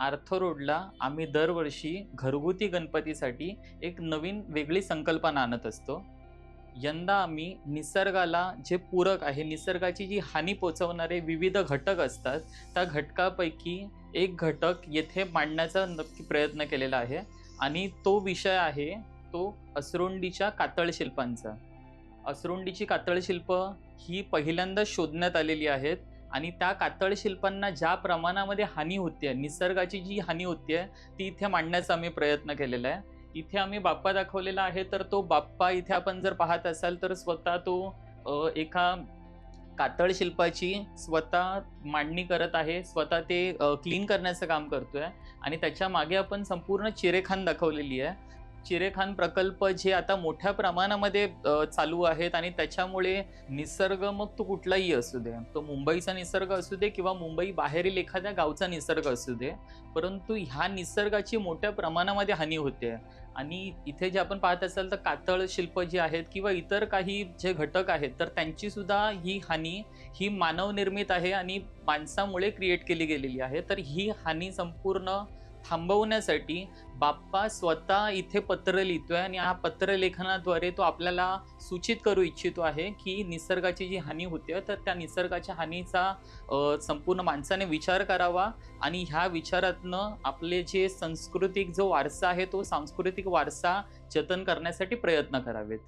Arthur रोडला आम्ही दरवर्षी घरगुती गणपतीसाठी एक नवीन वेगळी संकल्पना आणत असतो. यंदा आम्ही निसर्गाला जे पूरक आहे निसर्गाची जी हानी पोचवणारे विविध घटक असतात त्या घटकापैकी एक घटक येथे मांडण्याचा नक्की प्रयत्न केलेला आहे आणि तो विषय आहे तो असरुंडीच्या कातळ शिल्पांचा. कातळशिल्प कातळ शिल्प ही पहिल्यांदा शोधण्यात आलेली आहेत. आणि त्या कातळ शिल्पांना ज्या प्रमाणामध्ये हानी होते निसर्गाची जी हानी होते ती इथे मांडण्याचा आम्ही प्रयत्न केलेला आहे. इथे आम्ही बाप्पा दाखवलेला आहे तर तो बाप्पा इथे आपण जर पाहत असाल तर स्वतः तो एका कातळ शिल्पाची स्वतः मांडणी करत आहे स्वतः ते क्लीन करण्याचं काम करतोय. आणि त्याच्यामागे आपण संपूर्ण चिरेखान दाखवलेली आहे. चिरेखान प्रकल्प जे आता मोठ्या प्रमाणामध्ये चालू आहेत आणि त्याच्यामुळे निसर्ग मग तो कुठलाही असू दे. तो मुंबईचा निसर्ग असू दे किंवा मुंबई बाहेरील एखाद्या गावचा निसर्ग असू दे परंतु ह्या निसर्गाची मोठ्या प्रमाणामध्ये हानी होते. आणि इथे जे आपण पाहत असाल तर कातळ शिल्प जे आहेत किंवा इतर काही जे घटक आहेत तर त्यांची सुद्धा ही हानी ही मानवनिर्मित आहे आणि माणसामुळे क्रिएट केली गेलेली आहे. तर ही हानी संपूर्ण थांबवण्यासाठी बाप्पा स्वतः इथे पत्र लिहितोय आणि हा पत्रलेखनाद्वारे तो आपल्याला सूचित करू इच्छितो आहे की निसर्गाची जी हानी होते तर त्या निसर्गाच्या हानीचा संपूर्ण माणसाने विचार करावा आणि ह्या विचारातनं आपले जे सांस्कृतिक जो वारसा आहे तो सांस्कृतिक वारसा जतन करण्यासाठी प्रयत्न करावेत.